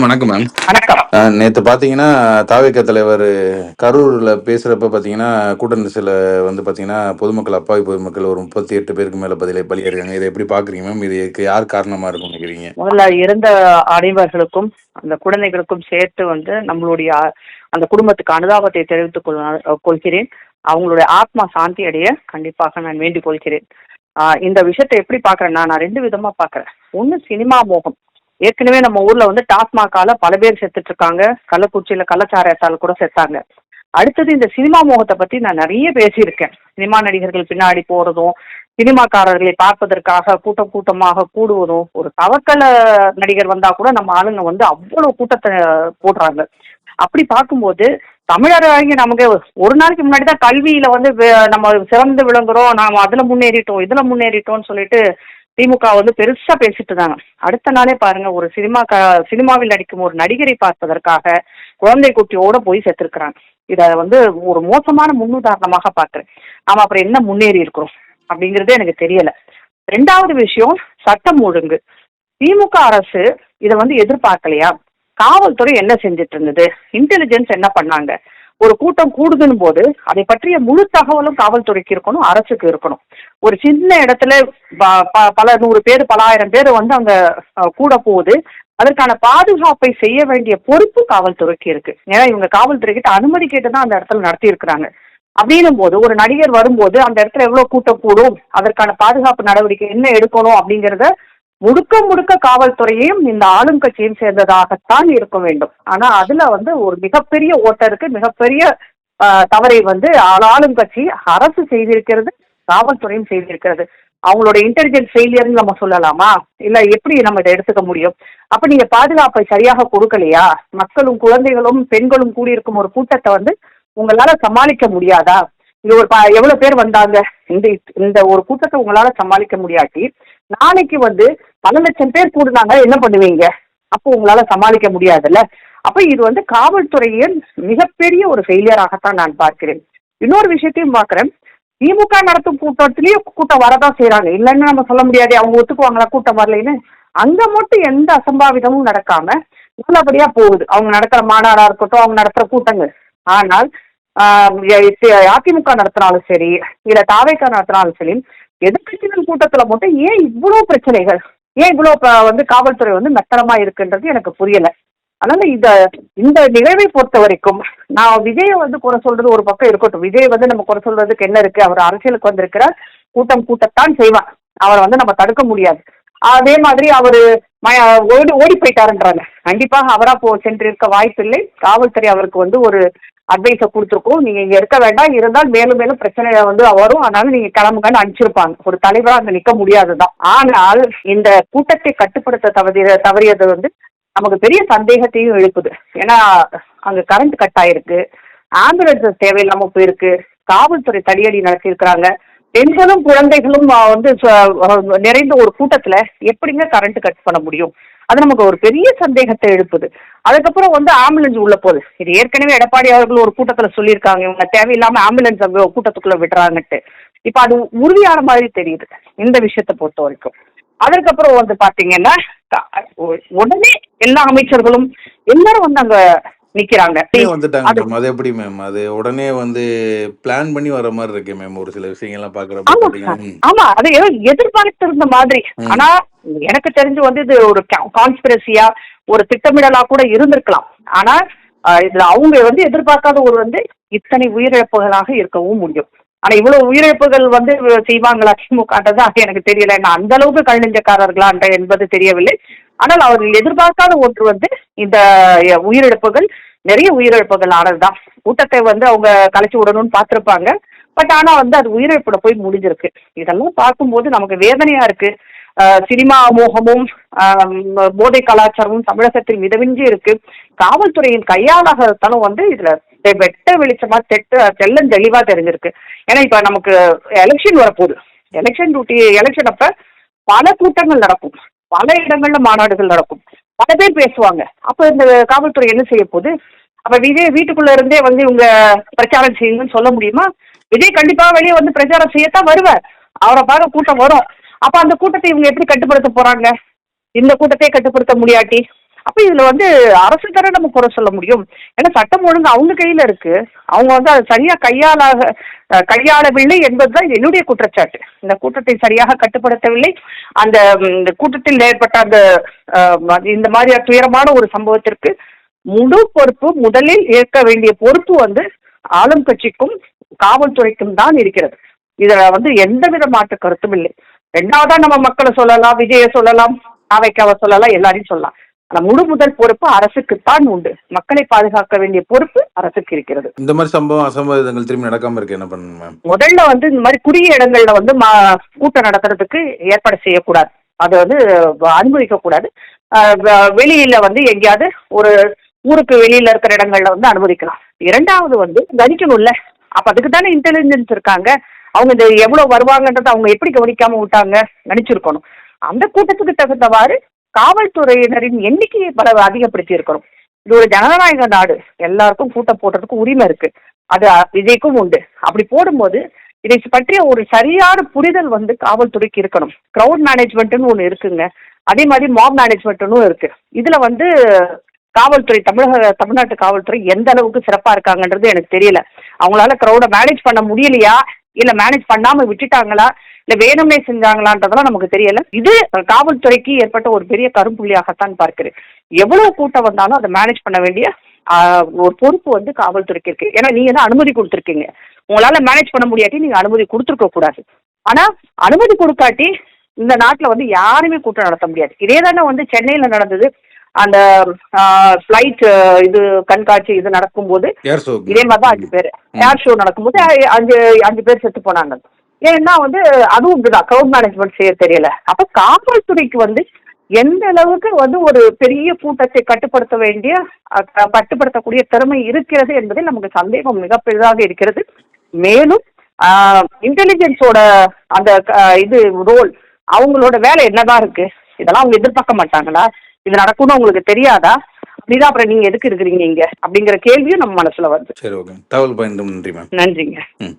Ma'am வணக்கம் ma'am. வணக்கம். அஹ், நேத்து பாத்தீங்கன்னா தாவேக்க தலைவர் கரூர்ல பேசுறப்ப பாத்தீங்கன்னா கூட்ட நெரிசல வந்து பாத்தீங்கன்னா பொதுமக்கள் அப்பாவி பொதுமக்கள் ஒரு முப்பத்தி எட்டு பேருக்கு மேல பதிலை பலியிருக்காங்க இதை எப்படி பாக்குறீங்க மேம்? இதுக்கு யார் காரணமா இருக்கும் நினைக்கிறீங்க? முதல்ல இறந்த அனைவர்களுக்கும் அந்த குழந்தைகளுக்கும் சேர்த்து வந்து நம்மளுடைய அந்த குடும்பத்துக்கு அனுதாபத்தை தெரிவித்துக் கொள்ள கொள்கிறேன். அவங்களுடைய ஆத்மா சாந்தி அடைய கண்டிப்பாக நான் வேண்டிக் கொள்கிறேன். இந்த விஷயத்தை எப்படி பாக்குறேன்னா நான் ரெண்டு விதமா பாக்குறேன். ஒண்ணு சினிமா மோகம். ஏற்கனவே நம்ம ஊர்ல வந்து டாஸ்மாகால பல பேர் செத்துட்டு இருக்காங்க கள்ளக்குறிச்சியில கள்ளச்சாராயத்தால் கூட செத்தாங்க. அடுத்தது இந்த சினிமா மோகத்தை பத்தி நான் நிறைய பேசியிருக்கேன். சினிமா நடிகர்கள் பின்னாடி போறதும் சினிமாக்காரர்களை பார்ப்பதற்காக கூட்டம் கூட்டமாக கூடுவதும் ஒரு தவக்கல நடிகர் வந்தா கூட நம்ம ஆளுங்க வந்து அவ்வளவு கூட்டத்தை போடுறாங்க. அப்படி பார்க்கும்போது தமிழராகி நமக்கு ஒரு நாளைக்கு முன்னாடி தான் கல்வியில வந்து நம்ம சிறந்து விளங்குறோம் நாம அதுல முன்னேறிட்டோம் இதுல முன்னேறிட்டோம்னு சொல்லிட்டு திமுக வந்து பெருசா பேசிட்டு இருந்தாங்க அடுத்த நாளே பாருங்க ஒரு சினிமா க சினிமாவில் நடிக்கும் ஒரு நடிகரை பார்ப்பதற்காக குழந்தை குட்டியோட போய் செத்துருக்குறாங்க. இத வந்து ஒரு மோசமான முன்னுதாரணமாக பாக்குறேன். நாம அப்புறம் என்ன முன்னேறி இருக்கிறோம்? அப்படிங்கறதே எனக்கு தெரியல. ரெண்டாவது விஷயம் சட்டம் ஒழுங்கு. திமுக அரசு இதை வந்து எதிர்பார்க்கலையா? காவல்துறை என்ன செஞ்சிட்டு இருந்தது? இன்டெலிஜென்ஸ் என்ன பண்ணாங்க? ஒரு கூட்டம் கூடுதுன்னு போது அதை பற்றிய முழு தகவலும் காவல்துறைக்கு இருக்கணும் அரசுக்கு இருக்கணும். ஒரு சின்ன இடத்துல ப- ப- பல நூறு பேர் பல ஆயிரம் பேர் வந்து அங்க கூட போகுது. அதற்கான பாதுகாப்பை செய்ய வேண்டிய பொறுப்பு காவல்துறைக்கு இருக்கு. ஏன்னா இவங்க காவல்துறை கிட்ட அனுமதி கேட்டு தான் அந்த இடத்துல நடத்தி இருக்கிறாங்க அப்படின்னும் போது ஒரு நடிகர் வரும்போது அந்த இடத்துல எவ்வளவு கூட்டம் கூடும் அதற்கான பாதுகாப்பு நடவடிக்கை என்ன எடுக்கணும் அப்படிங்கறத முழுக்க முழுக்க காவல்துறையும் இந்த ஆளும் கட்சியும் சேர்ந்ததாகத்தான் இருக்க வேண்டும். ஆனா அதுல வந்து ஒரு மிகப்பெரிய ஓட்டருக்கு மிகப்பெரிய தவறை வந்து ஆளும் கட்சி அரசு செய்திருக்கிறது காவல்துறையும் செய்திருக்கிறது. அவங்களோட இன்டெலிஜென்ஸ் ஃபெயிலியர்னு நம்ம சொல்லலாமா? இல்ல எப்படி நம்ம இதை எடுத்துக்க முடியும்? அப்ப நீங்க பாதுகாப்பை சரியாக கொடுக்கலையா? மக்களும் குழந்தைகளும் பெண்களும் கூடியிருக்கும் ஒரு கூட்டத்தை வந்து உங்களால சமாளிக்க முடியாதா? இது ஒரு எவ்வளவு பேர் வந்தாங்க? இந்த இந்த ஒரு கூட்டத்தை உங்களால சமாளிக்க முடியாட்டி நாளைக்கு வந்து பல லட்சம் பேர் கூடுனாங்க என்ன பண்ணுவீங்க? அப்போ உங்களால சமாளிக்க முடியாதுல்ல? அப்ப இது வந்து காவல்துறையின் மிகப்பெரிய ஒரு ஃபெயிலியராகத்தான் நான் பார்க்கிறேன். இன்னொரு விஷயத்தையும் பார்க்கிறேன். திமுக நடத்தும் கூட்டத்திலயும் கூட்டம் வரதான் செய்யறாங்க இல்லைன்னு நம்ம சொல்ல முடியாது. அவங்க ஒத்துக்குவாங்களா? கூட்டம் வரலைன்னு. அங்க மட்டும் எந்த அசம்பாவிதமும் நடக்காம நல்லபடியா போகுது. அவங்க நடத்துற மாநாடா இருக்கட்டும் அவங்க நடத்துற கூட்டங்கள். ஆனால் அதிமுக நடத்தினாலும் சரி இல்ல தாவேக்கா நடத்தினாலும் சரி எதிர்கட்சிகள் கூட்டத்துல மட்டும் ஏன் இவ்வளவு பிரச்சனைகள்? ஏன் இவ்வளோ இப்போ வந்து காவல்துறை வந்து மெத்தனமா இருக்குன்றது எனக்கு புரியல. அதனால இந்த இந்த நிகழ்வை பொறுத்த வரைக்கும் நான் விஜயை வந்து குறை சொல்றது ஒரு பக்கம் இருக்கட்டும். விஜய் வந்து நம்ம குறை சொல்றதுக்கு என்ன இருக்கு? அவர் அரசியலுக்கு வந்திருக்கிறார். கூட்டம் கூட்டத்தான் செய்வார் அவரை வந்து நம்ம தடுக்க முடியாது. அதே மாதிரி அவரு ம- ஓடி ஓடி போயிட்டாருன்றாங்க. கண்டிப்பாக அவரா போ சென்றிருக்க வாய்ப்பில்லை. காவல்துறை அவருக்கு வந்து ஒரு அட்வைஸை கொடுத்துருக்கோம். நீங்க இங்க இருக்க வேண்டாம். இருந்தால் மேலும் மேலும் பிரச்சனை வந்து வரும். அதனால நீங்க கிளம்புங்கன்னு அனுப்பிச்சிருப்பாங்க. ஒரு தலைவரா அங்க நிக்க முடியாதுதான். ஆனால் இந்த கூட்டத்தை கட்டுப்படுத்த தவறிய தவறியது வந்து நமக்கு பெரிய சந்தேகத்தையும் எழுப்புது. ஏன்னா அங்க கரண்ட் கட் ஆயிருக்கு. ஆம்புலன்ஸ் தேவையில்லாம போயிருக்கு. காவல்துறை தடியடி நடத்தியிருக்கிறாங்க. பெண்களும் குழந்தைகளும் வந்து நிறைந்த ஒரு கூட்டத்துல எப்படிங்க கரண்ட் கட் பண்ண முடியும்? அது நமக்கு ஒரு பெரிய சந்தேகத்தை எழுப்புது. அதுக்கப்புறம் வந்து ஆம்புலன்ஸ் உள்ள போகுது. இது ஏற்கனவே எடப்பாடி அவர்கள் ஒரு கூட்டத்துல சொல்லியிருக்காங்க இவங்க தேவையில்லாம ஆம்புலன்ஸ் அங்கே கூட்டத்துக்குள்ள விடுறாங்கன்ட்டு. இப்ப அது உறுதியான மாதிரி தெரியுது இந்த விஷயத்தை பொறுத்த வரைக்கும். அதற்கப்புறம் வந்து பாத்தீங்கன்னா உடனே எல்லா அமைச்சர்களும் எல்லாரும் வந்து அங்க நிக்கிறாங்க. வந்துட்டாங்க அது- எப்படி மேம் அது உடனே வந்து பிளான் பண்ணி வர மாதிரி இருக்கு மேம் ஒரு சில விஷயங்கள்லாம் பாக்குறப்ப ஆமா அது ஏதோ எதிர்பார்த்திருந்த மாதிரி. ஆனா எனக்கு தெரிஞ்சு வந்து இது ஒரு கான்ஸ்பிரசியா ஒரு திட்டமிடலா கூட இருந்திருக்கலாம். ஆனா இதுல அவங்க வந்து எதிர்பார்க்காத ஒரு வந்து இத்தனை உயிரிழப்புகளாக இருக்கவும் முடியும். ஆனா இவ்வளவு உயிரிழப்புகள் வந்து செய்வாங்களா திமுகன்றது அது எனக்கு தெரியல. நான் அந்த அளவுக்கு கழுநெஞ்சக்காரர்களா என்பது தெரியவில்லை. ஆனால் அவர்கள் எதிர்பார்க்காத ஒன்று வந்து இந்த உயிரிழப்புகள் நிறைய உயிரிழப்புகள் ஆனதுதான். கூட்டத்தை வந்து அவங்க கலைச்சு விடணும்னு பார்த்திருப்பாங்க. பட் ஆனா வந்து அது உயிரிழப்புல போய் முடிஞ்சிருக்கு. இதெல்லாம் பார்க்கும்போது நமக்கு வேதனையா இருக்கு. சினிமா மோகமும் போதை கலாச்சாரமும் தமிழகத்தில் மிதவிஞ்சி இருக்கு. காவல்துறையின் கையாளகத்தனம் வந்து இதுல வெட்ட வெளிச்சமா தெட்ட தெல்லம் தெளிவா தெரிஞ்சிருக்கு. ஏன்னா இப்ப நமக்கு எலெக்ஷன் வரப்போகுது. எலெக்ஷன் டியூட்டி எலெக்ஷன் அப்ப பல கூட்டங்கள் நடக்கும். பல இடங்கள்ல மாநாடுகள் நடக்கும். பல பேர் பேசுவாங்க. அப்ப இந்த காவல்துறை என்ன செய்ய போகுது? அப்ப விஜய் வீட்டுக்குள்ள இருந்தே வந்து இவங்க பிரச்சாரம் செய்யுங்கன்னு சொல்ல முடியுமா? விஜய் கண்டிப்பா வெளியே வந்து பிரச்சாரம் செய்யத்தான் வருவார். அவரை பார்க்க கூட்டம் வரும். அப்ப அந்த கூட்டத்தை இவங்க எப்படி கட்டுப்படுத்த போறாங்க? இந்த கூட்டத்தை கட்டுப்படுத்த முடியாட்டி? அப்ப இதுல வந்து அரசு தர நம்ம குறை சொல்ல முடியும்? ஏன்னா சட்டம் ஒழுங்கு அவங்க கையில இருக்கு. அவங்க வந்து அதை சரியா கையாளாக கையாளவில்லை என்பதுதான் என்னுடைய குற்றச்சாட்டு. இந்த கூட்டத்தை சரியாக கட்டுப்படுத்தவில்லை. அந்த கூட்டத்தில் ஏற்பட்ட அந்த இந்த மாதிரி துயரமான ஒரு சம்பவத்திற்கு முழு பொறுப்பு முதலில் ஏற்க வேண்டிய பொறுப்பு வந்து ஆளும் கட்சிக்கும் காவல்துறைக்கும் தான் இருக்கிறது. இதுல வந்து எந்த வித மாற்று கருத்தும் இல்லை. ரெண்டாவதா நம்ம மக்களை சொல்லலாம் விஜய சொல்லலாம் நாவைக்காவை சொல்லலாம் எல்லாரையும் சொல்லலாம். ஆனா முழு முதல் பொறுப்பு அரசுக்குத்தான் உண்டு. மக்களை பாதுகாக்க வேண்டிய பொறுப்பு அரசுக்கு இருக்கிறது. இந்த மாதிரி சம்பவம் அசம்பாவிதங்கள் திரும்பி நடக்காம இருக்க. என்ன பண்ணணும் மேம் முதல்ல வந்து இந்த மாதிரி குறுகிய இடங்கள்ல வந்து கூட்டம் நடத்துறதுக்கு ஏற்பாடு செய்யக்கூடாது. அதை வந்து அனுமதிக்க கூடாது. வெளியில வந்து எங்கேயாவது ஒரு ஊருக்கு வெளியில இருக்கிற இடங்கள்ல வந்து அனுமதிக்கலாம். இரண்டாவது வந்து கணிக்கணும்ல. அப்ப அதுக்கு தானே இன்டெலிஜென்ஸ் இருக்காங்க. அவங்க இந்த எவ்வளவு வருவாங்கன்றதை அவங்க எப்படி கவனிக்காம விட்டாங்க? கணிச்சிருக்கணும். அந்த கூட்டத்துக்கு தகுந்தவாறு காவல்துறையினரின் எண்ணிக்கையை பல அதிகப்படுத்தி இருக்கணும் இது ஒரு ஜனநாயக நாடு. எல்லாருக்கும் கூட்டம் போடுறதுக்கு உரிமை இருக்கு. அது விஜய்க்கும் உண்டு. அப்படி போடும்போது இதை பற்றிய ஒரு சரியான புரிதல் வந்து காவல்துறைக்கு இருக்கணும். கிரௌட் மேனேஜ்மெண்ட்னு ஒன்று இருக்குங்க. அதே மாதிரி மாப் மேனேஜ்மெண்ட்னும் இருக்கு. இதுல வந்து காவல்துறை தமிழக தமிழ்நாட்டு காவல்துறை எந்த அளவுக்கு சிறப்பா இருக்காங்கன்றது எனக்கு தெரியல. அவங்களால கிரௌட மேனேஜ் பண்ண முடியலையா? இல்ல மேனேஜ் பண்ணாம விட்டுட்டாங்களா? இல்ல வேணும்னே செஞ்சாங்களான்றதெல்லாம் நமக்கு தெரியல. இது காவல்துறைக்கு ஏற்பட்ட ஒரு பெரிய கரும்புள்ளியாகத்தான் பார்க்கிறேன் எவ்வளவு கூட்டம் வந்தாலும் அதை மேனேஜ் பண்ண வேண்டிய ஒரு பொறுப்பு வந்து காவல்துறைக்கு இருக்கு. ஏன்னா நீங்க தான் அனுமதி கொடுத்துருக்கீங்க. உங்களால மேனேஜ் பண்ண முடியாட்டி நீங்க அனுமதி கொடுத்துருக்க கூடாது. ஆனா அனுமதி கொடுக்காட்டி இந்த நாட்டுல வந்து யாருமே கூட்டம் நடத்த முடியாது. இதே தானே வந்து சென்னையில நடந்தது. அந்த ஃபிளைட் இது கண்காட்சி இது நடக்கும்போது இதே மாதிரி தான் அஞ்சு பேர். ஏர் ஷோ நடக்கும்போது அஞ்சு அஞ்சு பேர் செத்து போனாங்க. ஏன்னா வந்து அதுவும் இப்படிதான் க்ரௌட் மேனேஜ்மெண்ட் செய்ய தெரியல. அப்ப காவல்துறைக்கு வந்து எந்த அளவுக்கு வந்து ஒரு பெரிய கூட்டத்தை கட்டுப்படுத்த வேண்டிய கட்டுப்படுத்தக்கூடிய திறமை இருக்கிறது என்பதில் நமக்கு சந்தேகம் மிக பெரிதாக இருக்கிறது. மேலும் இன்டெலிஜென்ஸோட அந்த இது ரோல் அவங்களோட வேலை என்னதான் இருக்கு? இதெல்லாம் அவங்க எதிர்பார்க்க மாட்டாங்களா? இது நடக்கும்னு உங்களுக்கு தெரியாதா? அப்படிதான் அப்புறம் நீங்க எதுக்கு இருக்கிறீங்க இங்க? அப்படிங்கிற கேள்வியும் நம்ம மனசுல வருது. சரி ஓகே தகவல் பயந்து நன்றி மேம் நன்றிங்க.